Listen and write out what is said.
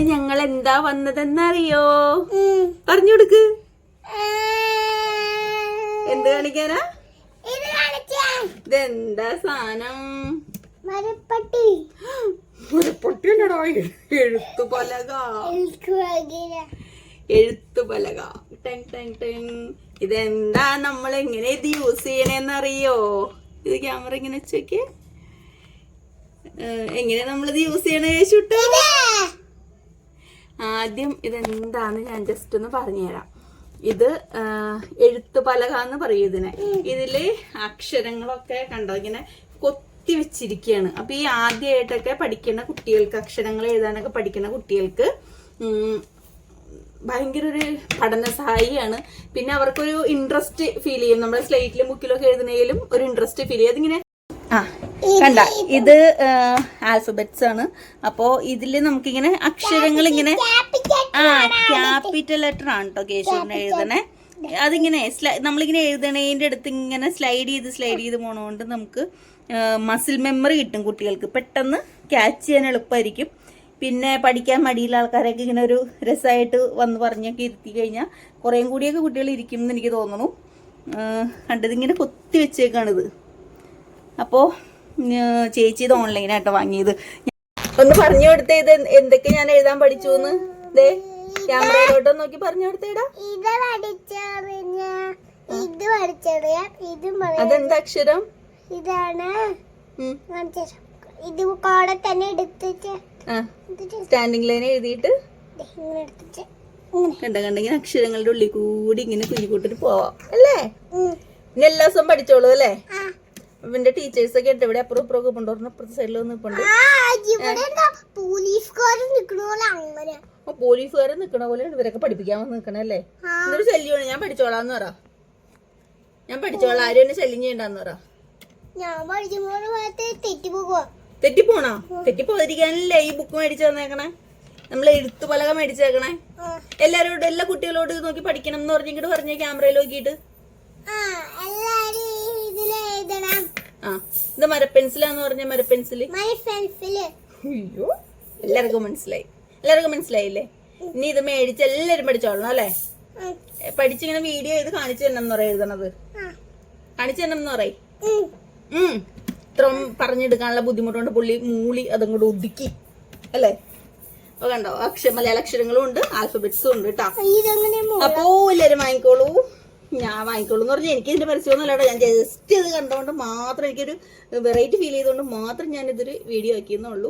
ഇന്ന് ഞങ്ങൾ എന്താ വന്നതെന്നറിയോ പറഞ്ഞു കൊടുക്ക് എന്ത് കാണിക്കാനാ? ഇതെന്താ സാധനം? മരപ്പട്ടി മരപ്പട്ടി അല്ലടാ എഴുത്തു പലക എഴുത്തു പലക ടെങ് ടെങ് ടെങ് ഇതെന്താ നമ്മൾ എങ്ങനെ ഇത് യൂസ് ചെയ്യണേന്നറിയോ? ഇത് ക്യാമറ ഇങ്ങനെ വെച്ചേക്ക് എങ്ങനെ നമ്മളിത് യൂസ് ചെയ്യണേ യേശുട്ട? ആദ്യം ഇതെന്താന്ന് ഞാൻ ജസ്റ്റ് ഒന്ന് പറഞ്ഞുതരാം. ഇത് എഴുത്തു പലക എന്ന് പറയും ഇതിനെ. ഇതിൽ അക്ഷരങ്ങളൊക്കെ കണ്ടോ? ഇങ്ങനെ കൊത്തി വെച്ചിരിക്കുകയാണ് അപ്പൊ ഈ ആദ്യമായിട്ടൊക്കെ പഠിക്കുന്ന കുട്ടികൾക്ക് അക്ഷരങ്ങൾ എഴുതാനൊക്കെ പഠിക്കുന്ന കുട്ടികൾക്ക് ഭയങ്കര ഒരു പഠന സഹായിയാണ്. പിന്നെ അവർക്കൊരു ഇൻട്രസ്റ്റ് ഫീൽ ചെയ്യും. നമ്മുടെ സ്ലേറ്റിലും ബുക്കിലൊക്കെ എഴുതുന്നതിലും ഒരു ഇൻട്രസ്റ്റ് ഫീൽ ചെയ്യും. അതിങ്ങനെ ആ കണ്ട ഇത് ആൽഫബറ്റ്സ് ആണ്. അപ്പോ ഇതിൽ നമുക്കിങ്ങനെ അക്ഷരങ്ങൾ ഇങ്ങനെ ആ ക്യാപിറ്റൽ ലെറ്റർ ആണ് കേട്ടോ കേശവന് എഴുതണേ. അതിങ്ങനെ നമ്മളിങ്ങനെ എഴുതണേന്റെ അടുത്ത് ഇങ്ങനെ സ്ലൈഡ് ചെയ്ത് സ്ലൈഡ് ചെയ്ത് പോണോണ്ട് നമുക്ക് മസിൽ മെമ്മറി കിട്ടും കുട്ടികൾക്ക്. പെട്ടെന്ന് ക്യാച്ച് ചെയ്യാൻ എളുപ്പമായിരിക്കും പിന്നെ പഠിക്കാൻ മടിയുള്ള ആൾക്കാരൊക്കെ ഇങ്ങനെ ഒരു രസമായിട്ട് വന്ന് പറഞ്ഞൊക്കെ ഇരുത്തി കഴിഞ്ഞാൽ കുറേം കൂടിയൊക്കെ കുട്ടികൾ ഇരിക്കും എന്ന് എനിക്ക് തോന്നുന്നു. ആ, കണ്ടത് ഇങ്ങനെ കൊത്തി വെച്ചേക്കാണിത്. അപ്പോൾ ചേച്ചി ഇത് ഓൺലൈനായിട്ട് വാങ്ങിയത്. ഒന്ന് പറഞ്ഞു കൊടുത്തേ ഇത് എന്തൊക്കെ ഞാൻ എഴുതാൻ പഠിച്ചു എന്ന് ദേ ക്യാമറയിലോട്ട് നോക്കി പറഞ്ഞു കൊടുത്തേടാ. അതെന്താ അക്ഷരം? ഇതാണ്. ഇത് കോടെ തന്നെ എടുത്തിട്ട് ആ. സ്റ്റാൻഡിങ് ലൈൻ എഴുതിയിട്ട്? കണ്ട കണ്ടെങ്കിൽ അക്ഷരങ്ങളുടെ ഉള്ളിൽ കൂടി ഇങ്ങനെ കുഞ്ഞിക്കൂട്ടിട്ട് പോവാം അല്ലേ. ഇനി എല്ലാ ദിവസവും പഠിച്ചോളൂ അല്ലേ. ഇവന്റെ ടീച്ചേഴ്സ് ഒക്കെ ഉണ്ട് ഇവിടെ അപ്പുറം ഇപ്പുറം കൊണ്ടുവരണം അപ്പുറത്തെ സൈഡിൽ നിൽപ്പുണ്ട്. ഇവിടെ പോലീസുകാരൻ പോലീസുകാരെ പോലെ ഇവരൊക്കെ പഠിപ്പിക്കാൻ വന്ന് നിക്കണല്ലേ. എന്നൊരു ശല്യമാണ് ഞാൻ പഠിച്ചോളാന്ന് പറ. ഞാൻ പഠിച്ചോളാം. ആരും എന്നെ ശല്യം ചെയ്യണ്ടെന്ന് പറ. തെറ്റിപ്പോണോ? തെറ്റിപ്പോതിരിക്കാനല്ലേ ഈ ബുക്ക് മേടിച്ചു തന്നേക്കണേ? നമ്മൾ എഴുത്തു പലക മേടിച്ചേക്കണേ എല്ലാരോടും എല്ലാ കുട്ടികളോട് നോക്കി പഠിക്കണം എന്ന് പറഞ്ഞിട്ട് പറഞ്ഞ ക്യാമറയിൽ നോക്കിയിട്ട്. ആ. ഇത് മരപ്പെൻസിലാന്ന് പറഞ്ഞ മരപ്പെൻസിൽ? മൈ പെൻസിൽ അയ്യോ. എല്ലാവർക്കും മനസ്സിലായി. എല്ലാവർക്കും മനസ്സിലായില്ലേ? ഇനി ഇത് മേടിച്ച് എല്ലാരും പഠിച്ചോളണം അല്ലേ? പഠിച്ചിങ്ങനെ വീഡിയോ ചെയ്ത് കാണിച്ചു തന്നെ എന്ന് പറയാം എഴുതണത്. കാണിച്ചു തന്നെ എന്ന് പറയും. ഉം. ഇത്ര പറഞ്ഞെടുക്കാനുള്ള ബുദ്ധിമുട്ടുണ്ട്. പുള്ളി മൂളി അതും കൂടെ ഒതുക്കി. അല്ലേ? അപ്പൊ കണ്ടോ? അക്ഷര മലയാള അക്ഷരങ്ങളും ഉണ്ട് ആൽഫബറ്റ്സും ഉണ്ട് കേട്ടോ. അപ്പോ എല്ലാരും വാങ്ങിക്കോളൂ. ഞാൻ വാങ്ങിക്കോളൂ എന്ന് പറഞ്ഞാൽ എനിക്ക് ഇതിന്റെ പരസ്യമൊന്നും അല്ലാട്ടോ ഞാൻ ജസ്റ്റ് ഇത് കണ്ടുകൊണ്ട് മാത്രം എനിക്കൊരു വെറൈറ്റി ഫീൽ ചെയ്തുകൊണ്ട് മാത്രം ഞാൻ ഇതൊരു വീഡിയോ ആക്കിയെന്നുള്ളൂ